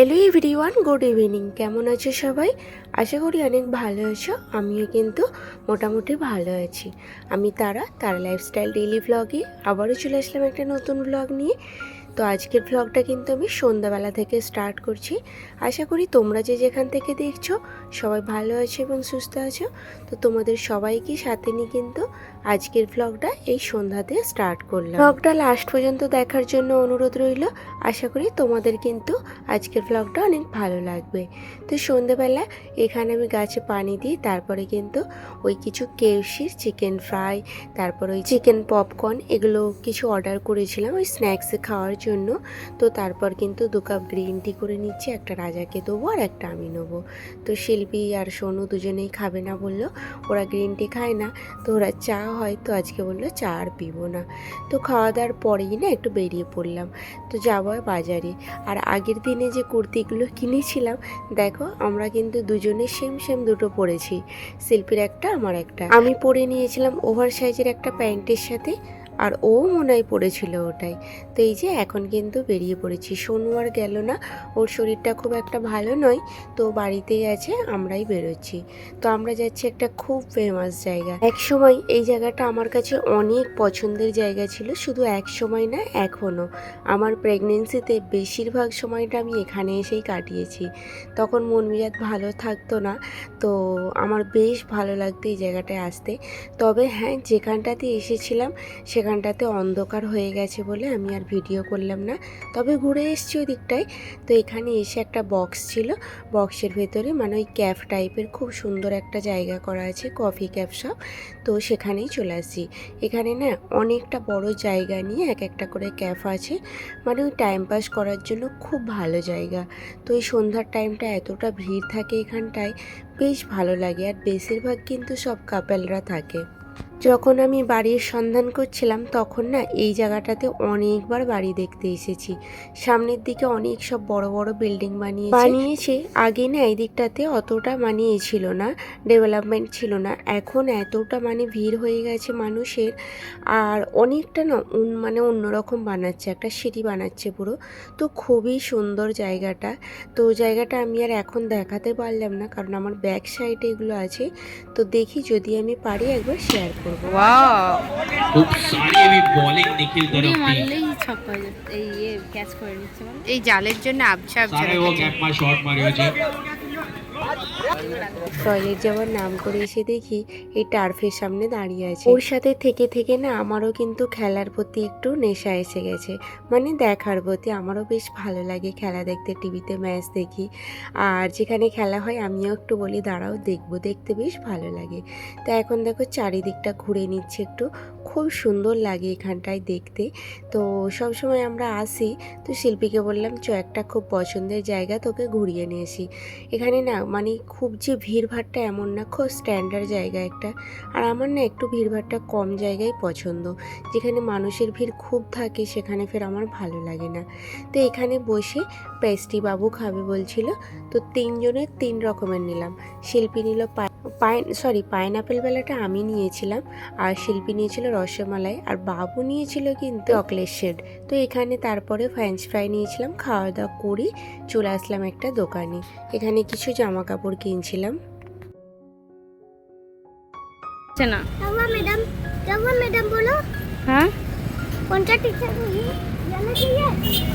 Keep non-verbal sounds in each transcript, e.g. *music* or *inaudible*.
Everyone, good evening. কেমন আছো সবাই? আশা করি অনেক ভালো আছো, আমিও কিন্তু মোটামুটি ভালো আছি। আমি তারা, তার লাইফস্টাইল ডেইলি ব্লগে আবারও চলে আসলাম একটা নতুন ব্লগ নিয়ে। তো আজকের ব্লগটা কিন্তু আমি সন্ধ্যাবেলা থেকে স্টার্ট করছি। আশা করি তোমরা যে যেখান থেকে দেখছ সবাই ভালো আছো এবং সুস্থ আছো? তো তোমাদের সবাইকে সাথে নিয়ে কিন্তু আজকের ব্লগটা এই সন্ধ্যাতে স্টার্ট করলাম। ব্লগটা লাস্ট পর্যন্ত দেখার জন্য অনুরোধ রইল। আশা করি তোমাদের কিন্তু আজকের ব্লগটা অনেক ভালো লাগবে। তো সন্ধ্যেবেলা এখানে আমি গাছে পানি দিই, তারপরে কিন্তু ওই কিছু কেএফসির চিকেন ফ্রাই তারপর ওই চিকেন পপকর্ন এগুলো কিছু অর্ডার করেছিলাম ওই স্ন্যাক্সে খাওয়ার জন্য। তো তারপর কিন্তু দু কাপ গ্রিন টি করে নিচ্ছি, একটা রাজাকে দেবো আর একটা আমি নেব। তো শিল্পী আর সোনু দুজনেই খাবে না বলল। ওরা গ্রিন টি খায় না। তো ওরা চা হয়, তো আজকে বলল চা আর পিবো না। তো খাওয়া দাওয়ার পরেই না একটু বেরিয়ে পড়লাম। তো যাব বাজারে। আর আগের দিনে যে কুর্তিগুলো কিনেছিলাম, দেখো আমরা কিন্তু দুজনে সেম সেম দুটো পরেছি। শিল্পীর একটা, আমার একটা। আমি পরে নিয়েছিলাম ওভার সাইজের একটা প্যান্টের সাথে। আর ও মনে হয় পড়েছিল ওটাই। তো এই যে এখন কিন্তু বেরিয়ে পড়েছি। সোনু আর গেল না। ওর শরীরটা খুব একটা ভালো নয়। তো বাড়িতেই আছে, আমরাই বেরোচ্ছি। তো আমরা যাচ্ছি একটা খুব ফেমাস জায়গা। এক সময় এই জায়গাটা আমার কাছে অনেক পছন্দের জায়গা ছিল। শুধু এক সময় না, এখনও। আমার প্রেগনেন্সিতে বেশিরভাগ সময়টা আমি এখানে এসেই কাটিয়েছি। তখন মন মেজাজ ভালো থাকতো না। তো আমার বেশ ভালো লাগতো এই জায়গাটায় আসতে। তবে হ্যাঁ যেখানটাতে এসেছিলাম সেখানটাতে অন্ধকার হয়ে গেছে বলে আমি আর ভিডিও করলাম না। তবে ঘুরে এসেছি ওই দিকটায়। তো এখানে এসে একটা বক্স ছিল। বক্সের ভেতরে মানে ওই ক্যাফ টাইপের খুব সুন্দর একটা জায়গা করা আছে কফি ক্যাফ সব তো সেখানেই চলে আসি এখানে না অনেকটা বড় জায়গা নিয়ে এক একটা করে ক্যাফ আছে। মানে ওই টাইম পাস করার জন্য খুব ভালো জায়গা। তো এই সন্ধ্যার টাইমটা এতটা ভিড় থাকে এখানটায়, বেশ ভালো লাগে। আর বেশিরভাগ কিন্তু সব কাপেলরা থাকে। যখন আমি বাড়ির সন্ধান করছিলাম, তখন না এই জায়গাটাতে অনেকবার বাড়ি দেখতে এসেছি। সামনের দিকে অনেক সব বড় বড় বিল্ডিং বানিয়ে বানিয়েছে? আগে না এই দিকটাতে অতটা মানে এ ছিল না, ডেভেলপমেন্ট ছিল না। এখন এতটা মানে ভিড় হয়ে গেছে মানুষের। আর অনেকটা না মানে অন্যরকম বানাচ্ছে, একটা সিঁড়ি বানাচ্ছে পুরো। তো খুবই সুন্দর জায়গাটা। তো জায়গাটা আমি আর এখন দেখাতে পারলাম না, কারণ আমার ব্যাক সাইডে এগুলো আছে। তো দেখি যদি আমি পারি একবার শেয়ার করব। ওয়াও খুব সারি এবি বোলিং নিখিল তরফ থেকে এই ইয়ে ক্যাচ করে নিচ্ছে। এই জালের জন্য আবছা আবছা ও গ্যাপ মা শট মারিয়েছে টয়লেট যাওয়ার নাম করে এসে দেখি এই টার্ফের সামনে দাঁড়িয়ে আছে। ওর সাথে থেকে থেকে না আমারও কিন্তু খেলার প্রতি একটু নেশা এসে গেছে। মানে দেখার প্রতি আমারও বেশ ভালো লাগে খেলা দেখতে, টিভিতে ম্যাচ দেখি। আর যেখানে খেলা হয় আমিও একটু বলি, দাঁড়াও, দেখব। দেখতে বেশ ভালো লাগে। তো এখন দেখো চারিদিকটা ঘুরে নিচ্ছে একটু। খুব সুন্দর লাগে এখানটায় দেখতে। তো সব সময় আমরা আসি। তো শিল্পীকে বললাম, চ, একটা খুব পছন্দের জায়গা তোকে ঘুরিয়ে নিয়ে আসি। এখানে না মানে খুব যে ভিড়ভাড়টা এমন না, খুব স্ট্যান্ডার্ড জায়গা একটা। আর আমার না একটু ভিড়ভাড়টা কম জায়গায় পছন্দ। যেখানে মানুষের ভিড় খুব থাকে, সেখানে ফের আমার ভালো লাগে না। তো এখানে বসে পেস্টি বাবু খাবে বলছিল তো তিনজনের তিন রকমের নিলাম। শিল্পী নিল পাইন সরি পাইনাপেল বেলাটা আমি নিয়েছিলাম আর শিল্পী নিয়েছিল রসমালাই আর বাবু নিয়েছিল কিন্তু চকলেট শেড তো এখানে তারপরে ফ্রেঞ্চ ফ্রাই নিয়েছিলাম খাওয়া দাওয়া করি চলে আসলাম একটা দোকানে। এখানে কিছু জামা কাপড় কিনছিলাম। না ম্যাডাম ম্যাডাম বলো। হ্যাঁ? কোনটা টিচার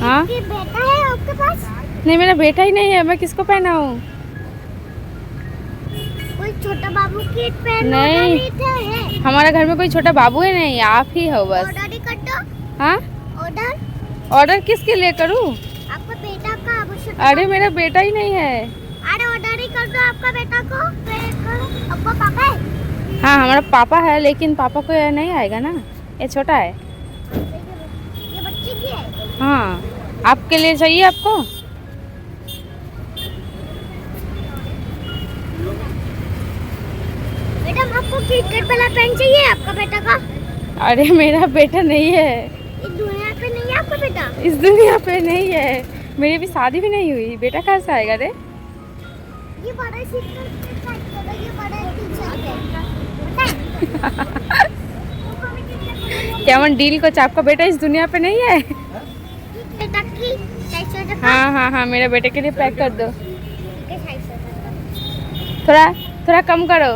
हाँ? बेटा है आपके पास? नहीं मेरा बेटा ही नहीं है मैं किसको पहनाऊँ? कोई छोटा बाबू की नहीं। ऑर्डर है? हमारा घर में कोई छोटा बाबू है नहीं आप ही हो बस। ऑर्डर ही कर दो हाँ? ऑर्डर? ऑर्डर किसके लिए करूँ? आपका बेटा का आवश्यक अरे मेरा बेटा ही नहीं है। अरे ऑर्डर ही कर दो आपका बेटा को। आपका पापा है? हाँ हमारा पापा है लेकिन पापा को नहीं आएगा ना। ये छोटा है। हाँ आपके लिए चाहिए आपको? मैडम आपको क्रिकेट वाला पेन चाहिए आपका बेटा का? अरे मेरा बेटा नहीं है। इस दुनिया पे नहीं है आपका बेटा? इस दुनिया पे नहीं है। मेरी भी शादी भी नहीं हुई। बेटा कहाँ से आएगा रे? ये क्या ये बड़ा टीचर है। *laughs* डील कुछ आपका बेटा इस दुनिया पे नहीं है? हाँ? है हाँ हाँ हाँ मेरे बेटे के लिए पैक कर दो। थोड़ा थोड़ा कम करो।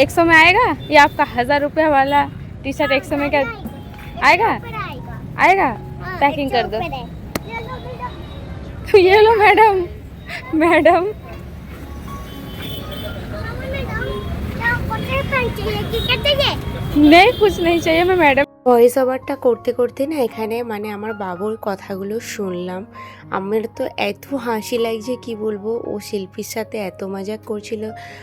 एक सौ में आएगा? या आपका हज़ार रुपया वाला टी शर्ट एक सौ में क्या आएगा? आएगा? आएगा हाँ, पैकिंग कर दो। *laughs* तो ये लो मैडम। मैडम। नहीं कुछ नहीं चाहिए। मैं मैडम ভয়েস ওভারটা করতে করতে না এখানে মানে আমার বাবুর কথাগুলো শুনলাম। আমার তো এত হাসি লাগছে, কি বলব? ও শিল্পীর সাথে এত মজাক করছিল।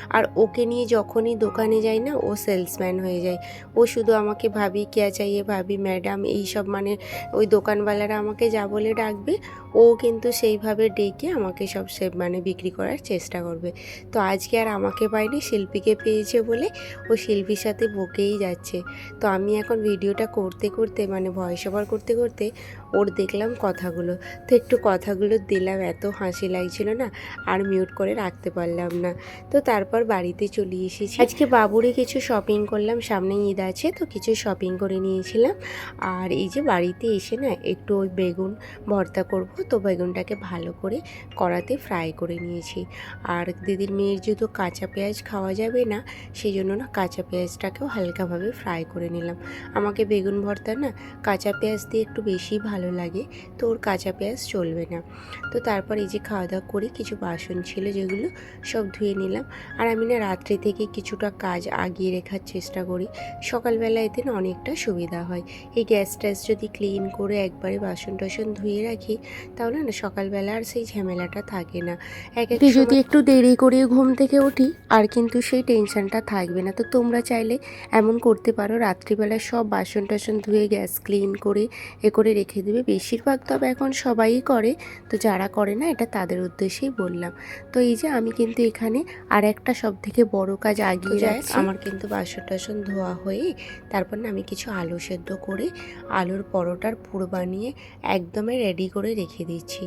আর ওকে নিয়ে যখনই দোকানে যাই না, ও সেলসম্যান হয়ে যায়। ও শুধু আমাকে, ভাবি, কে চাইয়ে ভাবি ম্যাডাম এইসব মানে ওই দোকানওয়ালারা আমাকে যা বলে ডাকবে, ও কিন্তু সেইভাবে ডেকে আমাকে সব সে মানে বিক্রি করার চেষ্টা করবে। তো আজকে আর আমাকে পাইনি শিল্পীকে পেয়েছে বলে ও শিল্পীর সাথে বকেই যাচ্ছে। তো আমি এখন ভিডিওটা করতে করতে মানে ভয়েস ওভার করতে করতে ওর দেখলাম কথাগুলো। তো একটু কথাগুলো দিলাম, এত হাসি লাগছিল না, আর মিউট করে রাখতে পারলাম না। তো তারপর বাড়িতে চলে এসেছি। আজকে বাবুরই কিছু শপিং করলাম, সামনে ঈদ আছে, তো কিছু শপিং করে নিয়েছিলাম। আর এই যে বাড়িতে এসে না, একটু ওই বেগুন ভর্তা করব, তো বেগুনটাকে ভালো করে কড়াতে ফ্রাই করে নিয়েছি। আর দিদির মেয়ের যেহেতু কাঁচা পেঁয়াজ খাওয়া যাবে না, সেই জন্য না কাঁচা পেঁয়াজটাকেও হালকাভাবে ফ্রাই করে নিলাম। আমাকে বেগুন ভর্তা না কাঁচা পেঁয়াজ দিয়ে একটু বেশি ভালো লাগে তো ওর কাঁচা পেঁয়াজ চলবে না। তো তারপর এই যে খাওয়া দাওয়া করে কিছু বাসন ছিল যেগুলো সব ধুয়ে নিলাম। আর আমি না রাত্রি থেকে কিছুটা কাজ আগিয়ে রেখার চেষ্টা করি। সকালবেলা এতে না অনেকটা সুবিধা হয়। এই গ্যাস ট্যাস যদি ক্লিন করে একবারে বাসন টাসন ধুয়ে রাখি তাহলে না সকালবেলা আর সেই ঝামেলাটা থাকে না। এক এক যদি একটু দেরি করে ঘুম থেকে উঠি আর কিন্তু সেই টেনশনটা থাকবে না। তো তোমরা চাইলে এমন করতে পারো রাত্রিবেলা সব বাসন ধুয়ে গ্যাস ক্লিন করে এ করে রেখে দেবে। বেশিরভাগ তবে এখন সবাই করে। তো যারা করে না এটা তাদের উদ্দেশ্যেই বললাম। তো এই যে আমি কিন্তু এখানে আর একটা সব থেকে বড় কাজ আগিয়ে যাচ্ছি আমার কিন্তু বাসন টাসন ধোয়া হয়ে তারপর না আমি কিছু আলু সেদ্ধ করে আলুর পরোটার পুর বানিয়ে একদমই রেডি করে রেখে দিচ্ছি।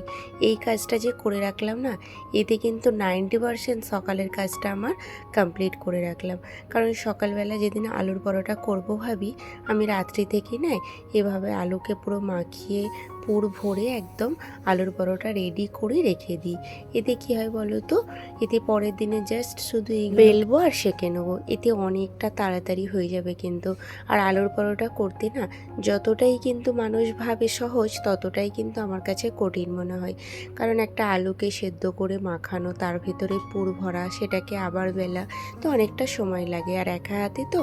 এই কাজটা যে করে রাখলাম না এতে কিন্তু নাইনটি পারসেন্ট সকালের কাজটা আমার কমপ্লিট করে রাখলাম। কারণ সকালবেলা যেদিন আলুর পরোটা করব ভাবি আমি রাত্রি থেকে নেয় এভাবে আলুকে পুরো মাখিয়ে পুর ভরে একদম আলুর পরোটা রেডি করে রেখে দিই। এতে কি হয় বলো তো? এতে পরের দিনে জাস্ট শুধু এই বেলবো আর সেঁকে নেব। এতে অনেকটা তাড়াতাড়ি হয়ে যাবে কিন্তু। আর আলুর পরোটা করতে না যতটাই কিন্তু মানুষ ভাবে সহজ ততটাই কিন্তু আমার কাছে কঠিন মনে হয়। কারণ একটা আলুকে সেদ্ধ করে মাখানো তার ভিতরে পুর ভরা সেটাকে আবার বেলা তো অনেকটা সময় লাগে। আর একা হাতে তো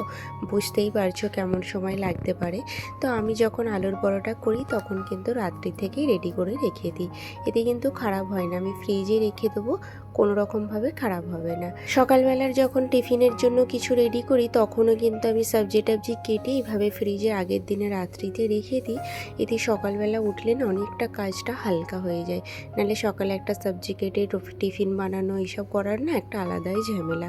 বুঝতেই পারছ কেমন সময় লাগতে পারে। তো আমি যখন আলুর পরোটা করি তখন কিন্তু রাত্রি থেকেই রেডি করে রেখে দিই। এতে কিন্তু খারাপ হয় না। আমি ফ্রিজে রেখে দেবো, কোনো রকমভাবে খারাপ হবে না। সকালবেলার যখন টিফিনের জন্য কিছু রেডি করি, তখনও কিন্তু আমি সবজি টাবজি কেটে এইভাবে ফ্রিজে আগের দিনে রাত্রিতে রেখে দিই। এতে সকালবেলা উঠলে না অনেকটা কাজটা হালকা হয়ে যায়। নাহলে সকালে একটা সবজি কেটে টিফিন বানানো, এইসব করার না একটা আলাদাই ঝামেলা।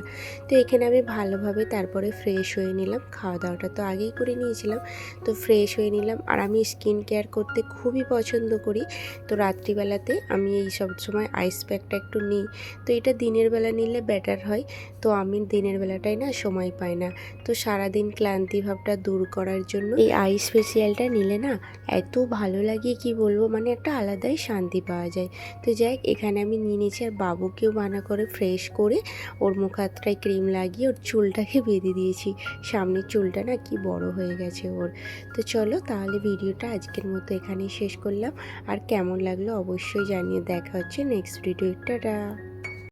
তো এখানে আমি ভালোভাবে তারপরে ফ্রেশ হয়ে নিলাম। খাওয়া দাওয়াটা তো আগেই করে নিয়েছিলাম। তো ফ্রেশ হয়ে নিলাম। আর আমি স্কিন কেয়ার করতে খুবই পছন্দ করি। তো রাত্রিবেলাতে আমি এই সব সময় আইস প্যাকটা একটু নিই। তো এটা দিনের বেলা নিলে বেটার হয়। তো আমি দিনের বেলাটাই না সময় পাই না। তো সারাদিন ক্লান্তি ভাবটা দূর করার জন্য এই আইস ফেসিয়ালটা নিলে না এত ভালো লাগে কি বলব? মানে একটা আলাদাই শান্তি পাওয়া যায়। তো যাই এখানে আমি নিয়ে নিয়েছি আর বাবুকেও বানা করে ফ্রেশ করে ওর মুখ হাতটায় ক্রিম লাগিয়ে ওর চুলটাকে বেঁধে দিয়েছি। সামনের চুলটা না কি বড় হয়ে গেছে ওর। তো চলো তাহলে ভিডিওটা আজকের মতো এখানেই শেষ করলাম। আর কেমন লাগল অবশ্যই জানিয়ে দেখা হচ্ছে নেক্সট ভিডিও টাটা!